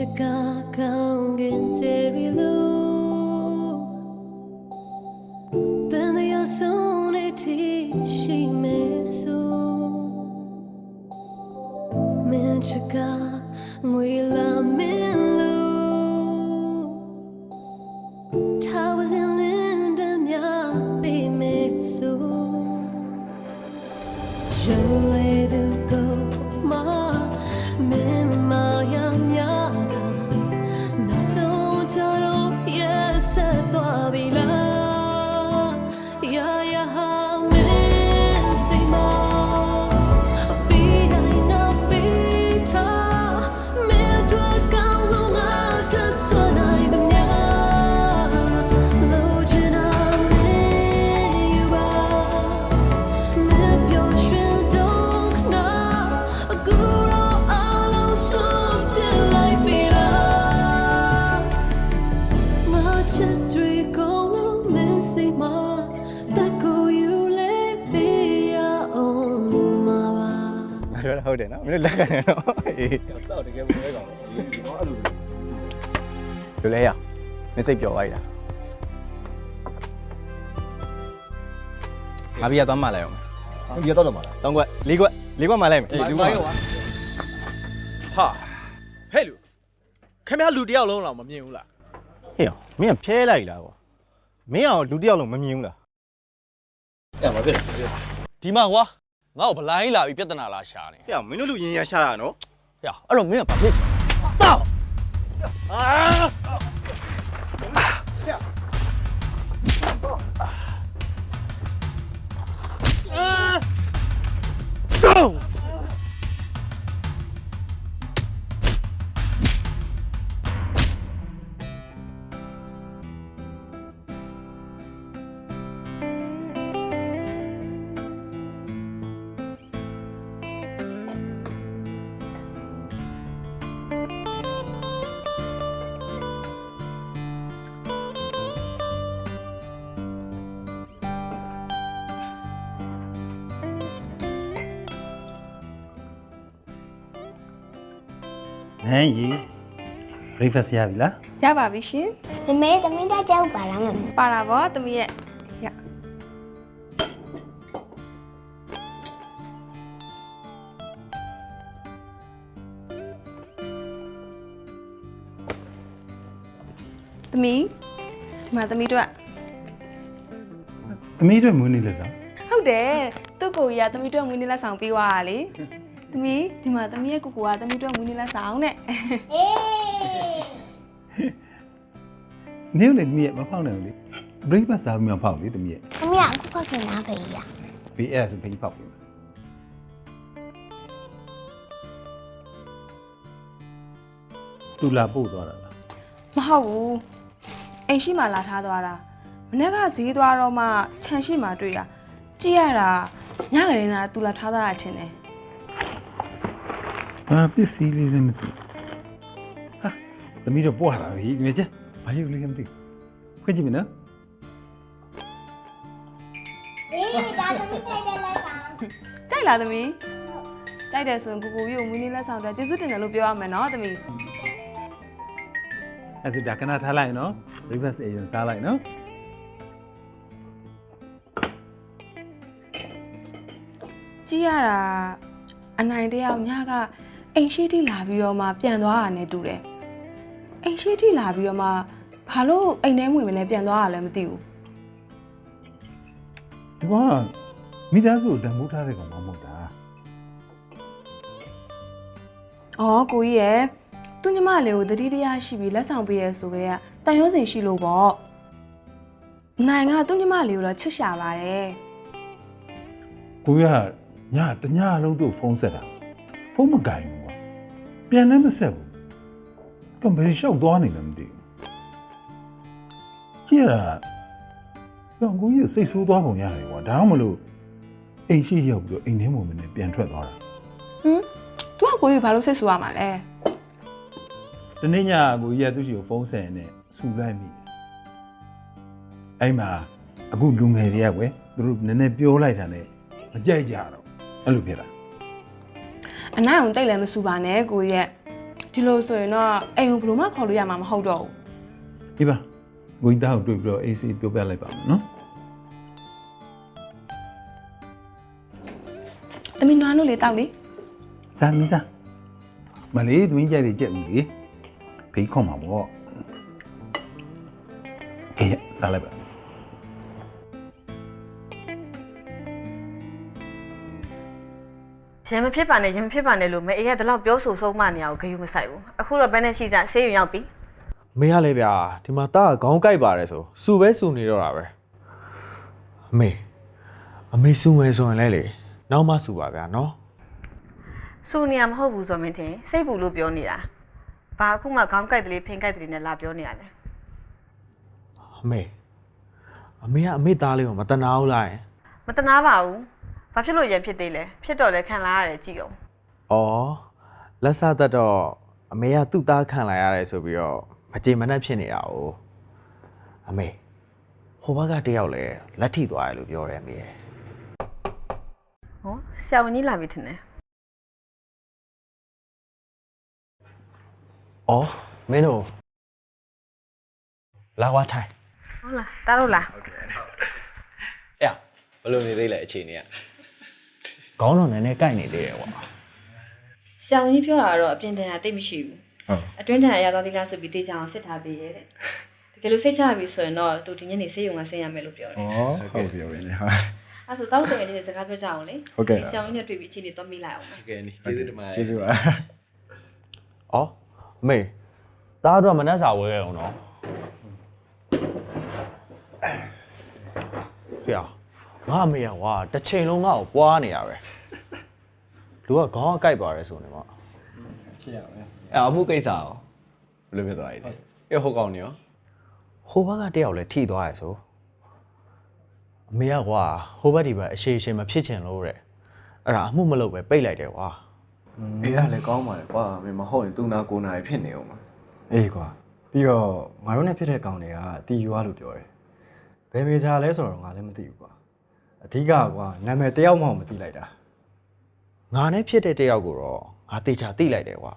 chika kaungin terilu Then they are soon it she me so Min chika ngui la min lu Towers ဟုတ်တယ်နော်မင်းတို့လက်ခံတယ်နော်အေးတော့တကယ်မလဲကောင်ဒီတော့အဲ့လိုလူလဲရမင်းစိတ်ပျော်သွားပြီလားငါပြရသွားမှလိုက်အောင်ဒီတော့တော့မှာလားတောင်းကွက်လေးကွက်လေးကွက်မှလိုက်မယ်အေးလူမရောဟာဟဲ့လူခင်ဗျားလူတယောက်လုံးတော့မမြင်ဘူးလားဟေ့အောင်မင်းကဖျဲလိုက်လားကွာမင်းအောင်လူတစ်ယောက်လုံးမမြင်ဘူးလားအဲ့မဖြစ်ဒီမှာကွာ ငါ့ကိုဘလိုင်းလာပြီးပြဿနာလာရှာနေဟေ့အောင်မင်းတို့လူရင်ရရှာတာနော်ဟဲ့အဲ့တော့မင်းကဘာဖြစ်တော့ ဟမ်ရီ breakfast ရပြီလားရပါပြီရှင်မမေသမီးတက်ကြောက်ပါလားမမေပါတာဗောသမီးရဲ့ရသမီးဒီမှာသမီးတို့ကသမီးအတွက်မွေးနေ့လက်ဆောင်ဟုတ်တယ်သူ့ကိုကြီးကသမီးတို့မွေးနေ့လက်ဆောင်ပေးသွားတာလေ သမီးဒီမှာသမီးရဲ့ကိုကိုကသမီးတို့မွေးနေ့လက်ဆောင်တဲ့အေးနေဦးလေသမီးရဲ့မဖောက်နိုင်ဘူးလေ breakfast စားပြီးမှဖောက်လေသမီးရဲ့သမီးကအခုဖောက်ခင်သားဖေးရ BS ဖေးဖောက်ပြီသူလာပို့သွားတာလားမဟုတ်ဘူးအိမ်ရှိမှလာထားသွားတာမနေ့ကဈေးသွားတော့မှခြံရှိမှတွေ့တာကြည့်ရတာညကလေးကသူလာထားသွားတာထင်တယ် ဘာပစ္စည်းလေးလည်းမသိဘူးဟာသမီးတော့ပွားတာပဲငယ်ချင်းဘာလို့လဲမသိဘူးခွင့်ကြည့်မနော်အေးဒါသမီးတိုက်တယ်လိုက်ပါကြိုက်လားသမီးကြိုက်တယ်ဆိုရင်ကိုကိုကြီးကိုမွေးနေ့လက်ဆောင်အတွက်ကျေးဇူးတင်တယ်လို့ပြောရမယ်နော်သမီးအဲ့ဒါကနာထားလိုက်နော် breakfast အရင်စားလိုက်နော်ကြည့်ရတာအနိုင်တယောက်ညက အိမ်ရှိတိလာပြီးတော့မှပြန်သွားတာနဲ့တူတယ်အိမ်ရှိတိလာပြီးတော့မှဘာလို့အိမ်ထဲဝင်မလဲပြန်သွားတာလည်းမသိဘူးဒီကမိသားစုကိုတန်ဖိုးထားတဲ့ကောင်မဟုတ်တာ။အော်ကိုကြီးရယ်သူညီမလေးကိုတတိတရားရှိပြီးလက်ဆောင်ပေးရဲဆိုကြတဲ့တန်ရုံးစင်ရှိလို့ပေါ့။နိုင်ကသူညီမလေးကိုတော့ချစ်ရှာပါတယ်ကိုရညတညလုံးတို့ဖုန်းဆက်တာဖုန်းမကင်ဘူးကွာ ပြန်လည်းမဆက်ဘူးကဘယ်လျှောက်သွားနေလဲမသိဘူးကြည့်ရတာကောင်ကိုကြီးစိတ်ဆိုးသွားပုံရတယ်ကွာဒါမှမလို့အိမ်ရှိရောက်ပြီးတော့အိမ်ထဲမှာမနဲ့ပြန်ထွက်သွားတာ။ဟမ်။ तू ကကိုကြီးဘာလို့ဆက်ဆူရမှာလဲတနေ့ညကိုကြီးကသူ့ရှိကိုဖုန်းဆက်နေဆူလိုက်မိတယ်အဲ့မှာအခုလူငယ်တွေကကွယ်သူတို့နည်းနည်းပြောလိုက်တာနဲ့မကြိုက်ကြတော့အဲ့လိုဖြစ်တာ။ အနိုင်အောင်တိတ်လည်းမဆူပါနဲ့ကိုကြီးရဲ့ဒီလိုဆိုရင်တော့အိမ်ကိုဘယ်လိုမှခေါ်လို့ရမှာမဟုတ်တော့ဘူးဒီပါကိုကြီးသားကိုတွေ့ပြီးတော့ AC ပြောပြလိုက်ပါမယ်နော်သမီးနွားလို့လေတောက်လေစားမစားမလေးသူင်းကြိုက်တယ်ကြက်ဦးလေဖေးခေါ်မှာပေါ့အေးစားလိုက်ပါ ရံမဖြစ်ပါနဲ့ရံမဖြစ်ပါနဲ့လို့မအေးကတလောက်ပြောဆိုဆုံးမနေရကိုဂယုမဆိုင်ဘူးအခုတော့ဘယ်နဲ့ရှိကြဆေးရုံရောက်ပြီမေးရလေဗျာဒီမှာတားခေါင်းကိုက်ပါတယ်ဆိုစူပဲစူနေတော့တာပဲအမေအမေစူမယ်ဆိုရင်လဲလေနောက်မှစူပါဗျာနော်စူနေရမဟုတ်ဘူးဆိုမင်းထင်စိတ်ပူလို့ပြောနေတာဘာအခုမှခေါင်းကိုက်တယ်လေးဖိန်ကိုက်တယ်လေးနဲ့လာပြောနေရတယ်အမေအမေကအမေသားလေးကိုမတနာဘူးလားယင်မတနာပါဘူး ဘာဖြစ်လို့ရံဖြစ်သေးလဲဖြစ်တော့လဲခံလာရတယ်ကြည့်အောင်ဩလက်စသက်တော့အမေကသူ့သားခံလိုက်ရတယ်ဆိုပြီးတော့မကြေမနက်ဖြစ်နေတာ哦အမေဟိုဘက်ကတယောက်လဲလက်ထိသွားတယ်လို့ပြောတယ်အမေရဲ့ဟောဆရာဝန်ကြီးလာပြီထင်တယ်ဩမင်းတို့လာဝါထိုင်ဟုတ်လားတားလို့လားအဲ့ဘယ်လိုနေသေးလဲအခြေအနေက ခေါင်းတော့နည်းနည်းကိုက်နေသေးတယ်ကွာဆရာဝန်ကြီးပြောတာကတော့အပြင်တန်တာတိတ်မရှိဘူးဟုတ်အတွင်းတန်အရာတော်သီလားဆိုပြီးတေးချအောင်စစ်ထားပေးရဲ့တဲ့တကယ်လို့စိတ်ချပြီဆိုရင်တော့သူဒီညနေဆေးရုံကဆင်းရမယ်လို့ပြောတယ်ဟုတ်ပြီဟုတ်ပြီဟာအဲ့ဆိုတောက်တယ်လေးစကားပြောကြအောင်လေဟုတ်ကဲ့ဒီဆရာဝန်ကြီးနဲ့တွေ့ပြီးအချိန်ကြီးတော့မိလိုက်အောင်မယ်ကဲနီကျေးဇူးတင်ပါတယ်ကျေးဇူးပါဩအမေသားတော့မနှက်စာဝဲအောင်နော်ဖေ ငါအမေကကွာတစ်ချိန်လုံးငါ့ကိုပွားနေရပဲလူကခေါင်းအကိုက်ပါတယ်ဆိုနေမှာဖြစ်ရမယ်အဲ့အမှုကိစ္စရောဘယ်လိုဖြစ်သွားလဲအေးဟုတ်ကောင်းနေရောဟိုဘက်ကတယောက်လဲထိသွားရဆိုအမေကကွာဟိုဘက်ဒီဘက်အရှိရှိမဖြစ်ချင်လို့တဲ့အဲ့ဒါအမှုမလုပ်ပဲပိတ်လိုက်တယ်ကွာအေးကလည်းကောင်းပါလေကွာမင်းမဟုတ်ရင်သူနာကိုနာဖြစ်နေအောင်ပါအေးကွာပြီးတော့ငါတို့နဲ့ဖြစ်တဲ့ကောင်တွေကတီယူရလို့ပြောတယ်ဘယ်မေဂျာလဲဆိုတော့ငါလည်းမသိဘူးကွာ အဓိကကွာနာမည်တယောက်မှမသိလိုက်တာငါနဲ့ဖြစ်တဲ့တယောက်ကိုတော့ငါတေချာသိလိုက်တယ်ကွာ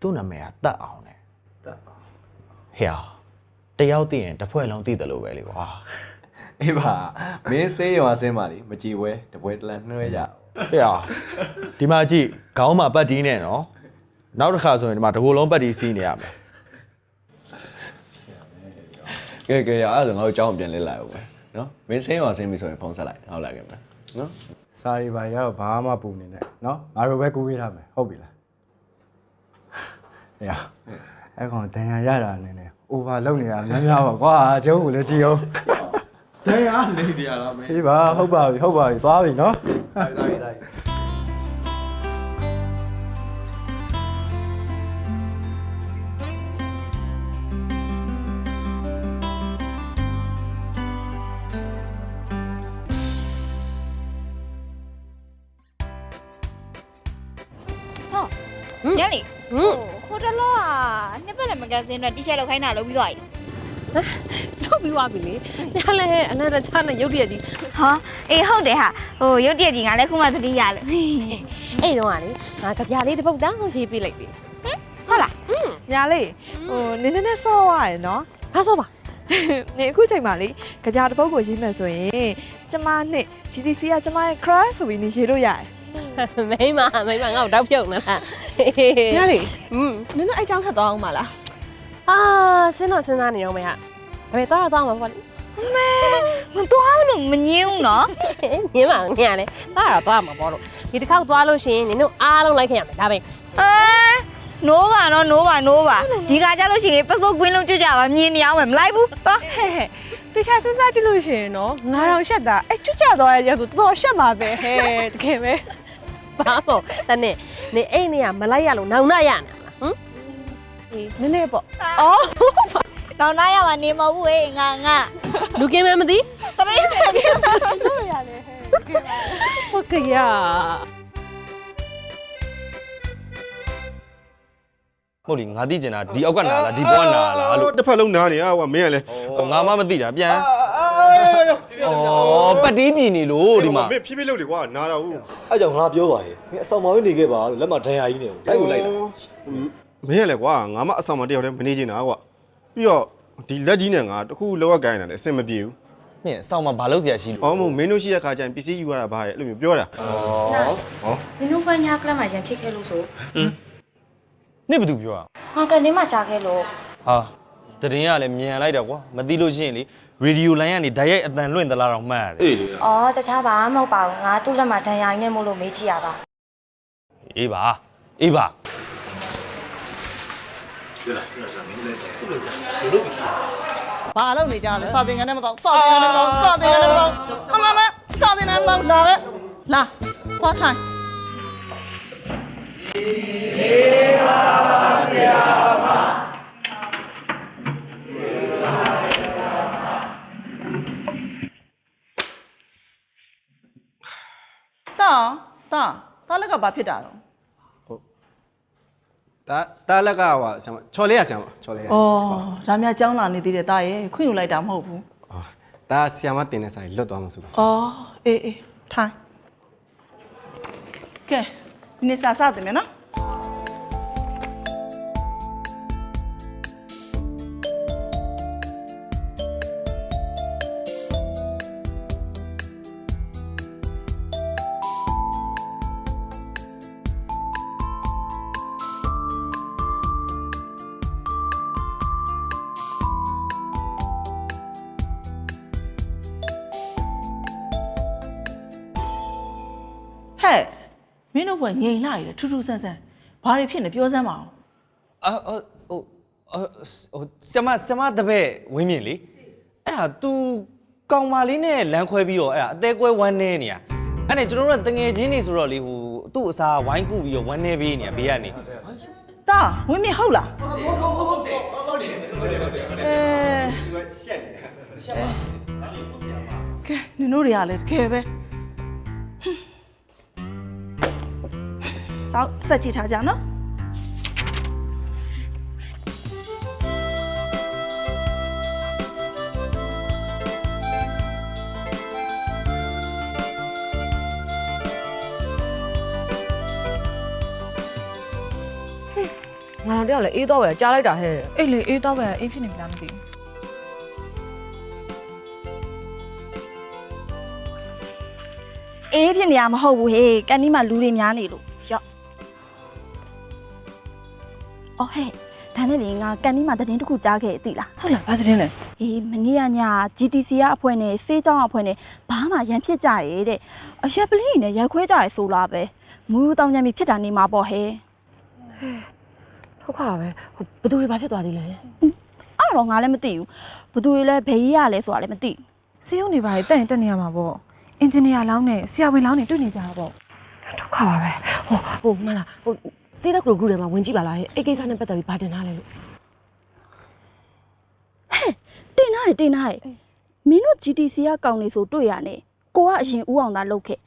သူ့နာမည်ကတတ်အောင်တဲ့တတ်အောင်ဟေ့ဟာတယောက်သိရင်တစ်ဖွဲ့လုံးသိတယ်လို့ပဲလေကွာအေးပါမင်းစေးရွာဆင်းပါလေမကြည်ဝဲတပွဲတလန်နှွှဲရအောင်ဟေ့ဟာဒီမှာကြည့်ခေါင်းမှာပတ်တီးနဲ့နော်နောက်တစ်ခါဆိုရင်ဒီမှာတစ်ကိုယ်လုံးပတ်တီးစီးနေရမယ်ကဲကဲရအဲ့ဒါဆိုငါတို့ကြောင်းပြန်လဲလိုက်အောင်ပဲ နော်မင်းစေးရွာဆင်းပြီဆိုရင်ဖုန်းဆက်လိုက်ဟုတ်လားကဲမလားနော်စာရီပါရတော့ဘာမှပူနေနဲ့နော်ငါတို့ပဲကူးပေးထားမယ်ဟုတ်ပြီလားအေးအဲ့ကောင်တန်ရရတာနေနေ over လုပ်နေတာများများပါကွာကျုပ်ကလည်းကြည့်အောင်တရားနေစရာလားမင်းအေးပါဟုတ်ပါပြီဟုတ်ပါပြီသွားပြီနော်တိုင်းတို နှစ်ပတ်လည်းမကန်းစင်းတော့တီရှပ်လောက်ခိုင်းတာလုပ်ပြီးသွားပြီလုပ်ပြီးသွားပြီလေညလည်းအနန္တချနဲ့ရုပ်တရက်ကြီးဟာအေးဟုတ်တယ်ဟာဟိုရုတ်တရက်ကြီးငါလည်းခုမှသတိရလို့အဲ့တော့ကလေငါကြပြလေးတစ်ပုတ်တောင်းရေးပေးလိုက်ပြီဟုတ်လားညာလေးဟိုနင်းနေနဲ့ဆော့သွားရယ်နော်ဘာဆိုပါနေအခုချိန်မှာလေကြပြတစ်ပုတ်ကိုရေးမယ်ဆိုရင်ကျမနဲ့ GTC ကကျမရဲ့ crush ဆိုပြီးနေရေးလို့ရတယ်မိမမိမငါ့ကိုတောက်ဖြုတ်နေလားညလေးอืมနင်တို့အဲ့ကြောင်းထပ်သွားအောင်မလား အာစဉ်းတော့စဉ်းစားနေတော့မေဟာဒါပေမဲ့တော့တော့မှာပေါ့လေမသွားလို့မငင်းဘူးနော်ညင်းပါဦးညလေတော့တော့သွားမှာပေါ့လို့ဒီတစ်ခေါက်သွားလို့ရှိရင်နင်တို့အားလုံးလိုက်ခင်ရမယ်ဒါပဲအဲနိုးပါနော်နိုးပါနိုးပါဒီကကြလို့ရှိရင်ပစိုးကွင်းလုံးကြွကြပါမြင်နေအောင်မယ်မလိုက်ဘူးသွားဟဲ့ဟဲ့တခြားစဉ်းစားကြည့်လို့ရှိရင်နော်ငါတော့ရှက်တာအဲ့ကျွတ်ကြသွားရဲ့ဆိုတော်တော်ရှက်မှာပဲဟဲ့တကယ်ပဲဘာပေါ့တနေ့နေအိမ်နေရမလိုက်ရလို့နောင်နာရနေမလားဟမ် အေးနည်းနည်းပေါ့အော်တော့နားရမှာနေမဟုတ်ဘူးဟေးငါငါလူကင်းမမသိတရိတ်ဆန်နေလို့ရတယ်ဟဲ့တကယ်ပါဟုတ်ကဲ့ရဟုတ်လေငါသိကျင်တာဒီအောက်ကနာလားဒီဘောကနာလားလို့တစ်ဖက်လုံးနားနေอ่ะကွာမင်းကလည်းဟောငါမှမသိတာပြန်ဩပတ်တီးပြည်နေလို့ဒီမှာမင်းဖြည်းဖြည်းလုပ်လေကွာနားတော့ဘူးအဲ့ကြောင့်ငါပြောပါရဲ့မင်းအဆောင်မဝင်နေခဲ့ပါလို့လက်မဒဏ်ရာကြီးနေကိုတိုက်ကိုလိုက်တာ မင်းရလေကွာငါမအဆောင်မတယောက်တည်းမနေချင်တာကွာပြီးတော့ဒီလက်ကြီးနဲ့ငါတခုလောက်ကကိုင်းနေတာလည်းအဆင်မပြေဘူးမင်းအဆောင်မှာဘာလုပ်စရာရှိလို့အော်မို့မင်းတို့ရှိတဲ့ခါကျရင်ပစ္စည်းယူရတာဘာရဲ့အဲ့လိုမျိုးပြောတာဩဟောမင်းတို့ဘညာကလပ်မှာရန်ဖြစ်ခဲ့လို့ဆိုနေဘာသူပြောอ่ะငါကနေမှကြားခဲ့လို့ဟာတရင်ကလည်းမြန်လိုက်တာကွာမသိလို့ရှိရင်လေရေဒီယိုလိုင်းကနေဓာတ်ရိုက်အတန်လွင့်သလားတော့မှတ်ရတယ်အေးလေ။အော်တခြားဘာမှမဟုတ်ပါဘူး။ငါသူ့လက်မှာဒဏ်ရာရင်းနဲ့မို့လို့မေးကြည့်ရပါအေးပါအေးပါ ဘာလုပ်နေကြလဲစာသင်ခန်းထဲမကောင်းစာသင်ခန်းထဲမကောင်းစာသင်ခန်းထဲမကောင်းအမမစာသင်ခန်းထဲမကောင်းလာခဲ့လာသွားထိုင်တာတာတာလက်ကဘာဖြစ်တာတော့ ဒါဒါလက်ကဟိုဆရာမချော်လေးရဆရာမချော်လေးရဩဒါများကြောင်းလာနေသေးတယ်တာရဲ့ခွင့်ယူလိုက်တာမဟုတ်ဘူးဒါဆရာမတင်တဲ့ဆိုင်လွတ်သွားမှာဆိုလို့ဩအေးအေးထိုင်ကဲဒီနေ့စာစတယ်မယ်နော် င်းတို့ဘွယ်ငြိမ်လာရည်ထူးထူးဆန်းဆန်းဘာတွေဖြစ်နေပြောစမ်းပါအောင်အာဟိုဟိုဟိုဆမဆမတပည့်ဝင်းမြင့်လေအဲ့ဒါ तू ကောင်မလေးနဲ့လမ်းခွဲပြီးတော့အဲ့ဒါအသေးကွဲဝမ်းနေနေရအဲ့ဒါကျွန်တော်တို့ကတငယ်ချင်းနေဆိုတော့လေဟိုသူ့အစားဝိုင်းကူပြီးတော့ဝမ်းနေပေးနေရဘေးကနေတာဝင်းမြင့်ဟုတ်လားဟုတ်တယ်ဟုတ်တယ်ဟုတ်တယ်ဟုတ်တယ်ဟုတ်တယ်အဲရှက်နေရှက်ပါကဲနင်တို့တွေကလည်းတကယ်ပဲ စောက်ဆက်ကြည့်ထားကြနော်ငါတို့တယောက်လည်းအေးတော့ပဲကြားလိုက်တာဟဲ့အေးလေအေးတော့ပဲအေးဖြစ်နေပြီလားမသိဘူးအေးဖြစ်နေရမဟုတ်ဘူးဟေးကန်ဒီမှာလူတွေများနေလို့ အော်ဟဲ့ဒါနဲ့လေငါကန်ဒီမှာသတင်းတစ်ခုကြားခဲ့သိလားဟုတ်လားဘာသတင်းလဲအေးမနေ့ကည GTC ကအဖွဲ့နဲ့စေးကြောင်းအဖွဲ့နဲ့ဘာမှရန်ဖြစ်ကြရဲတဲ့အရက်ပလင်းနဲ့ရိုက်ခွဲကြရဲဆိုလားပဲမူးတောင်းကြမ်းပြီးဖြစ်တာနေမှာပေါ့ဟဲ့ဟုတ်ခါပဲဟိုဘသူတွေဘာဖြစ်သွားသေးလဲအဲ့တော့ငါလည်းမသိဘူးဘသူတွေလဲဘယ်ကြီးရလဲဆိုတာလည်းမသိဘူးစီးုံနေပါလေတက်ရင်တက်နေရမှာပေါ့အင်ဂျင်နီယာလောင်းနဲ့ဆရာဝန်လောင်းနဲ့တွေ့နေကြတာပေါ့ဒုက္ခပါပဲဟိုဟိုမလားဟို စေးတဲ့ဂရုဂရုထဲမှာဝင်ကြည့်ပါလားအဲ့ကိစ္စနဲ့ပတ်သက်ပြီးဘာတင်ထားလဲလို့တင်ထားတယ်တင်ထားတယ်မင်းတို့ GTC ကကောင်းနေဆိုတွေ့ရနဲ့ကိုကအရင်ဦးအောင်သာလုပ်ခဲ့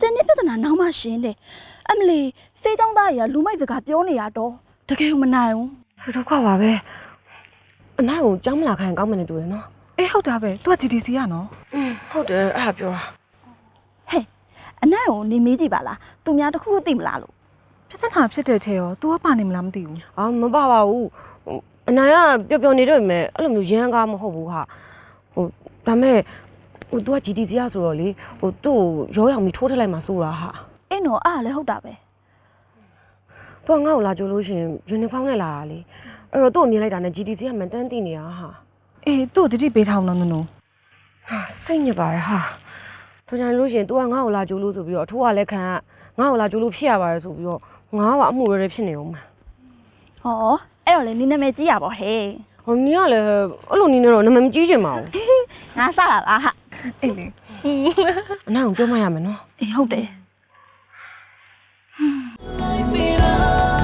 ကျန်တဲ့ပြဿနာနောက်မှရှင်းတယ်အမလီစေးကြောင်းသားကြီးကလူမိုက်စကားပြောနေရတော့တကယ်မနိုင်ဘူးဒုက္ခပါပဲအနိုင်ကိုကြောင်းမလာခိုင်းကောင်းမှန်းနေတူရယ်နော်အေးဟုတ်တာပဲသူက GTC ကနော်อืมဟုတ်တယ်အဲ့ဒါပြောတာဟဲ့အနိုင်ကိုနေမေးကြည့်ပါလားသူများတစ်ခုသိမလားလို့ ဖြစ်စက်တာဖြစ်တဲ့ထဲရော तू ကပါနေမလားမသိဘူး အာမပါပါဘူးဟိုအနိုင်ကပျော်ပျော်နေတော့ပေမဲ့အဲ့လိုမျိုးရန်ကားမဟုတ်ဘူးဟာဟိုဒါမဲ့ဟို तू က GTC ရဆိုတော့လေဟိုသူ့ကိုရောရောင်ပြီးထိုးထည့်လိုက်မှဆိုတာဟာ အင်းတော့အားလည်းဟုတ်တာပဲ तू ကငါ့ကိုလာကြိုလို့ရှရင်ယူနီဖောင်းနဲ့လာတာလေအဲ့တော့သူ့ကိုမြင်လိုက်တာနဲ့ GTC ကမှန်တန်းသိနေတာဟာ အေးသူ့ကိုတတိပေးထားအောင်နော်နုံနုံ ဟာစိတ်ညစ်ပါရဲ့ဟာထိုကြလို့ရှရင် तू ကငါ့ကိုလာကြိုလို့ဆိုပြီးတော့အထိုးကလည်းခံကငါ့ကိုလာကြိုလို့ဖြစ်ရပါတယ်ဆိုပြီးတော့ ငါကအမှုရရဖြစ်နေအောင်မှာဟောအဲ့တော့လေနင်းနာမည်ကြီးရပါဟဲ့ဟိုနီးကလည်းအဲ့လိုနီးနေတော့နာမည်မကြီးချင်ပါဘူးငါစလာလားဟာအေးလေအနိုင်ကိုပြောမှရမယ်နော်အေးဟုတ်တယ် Might be love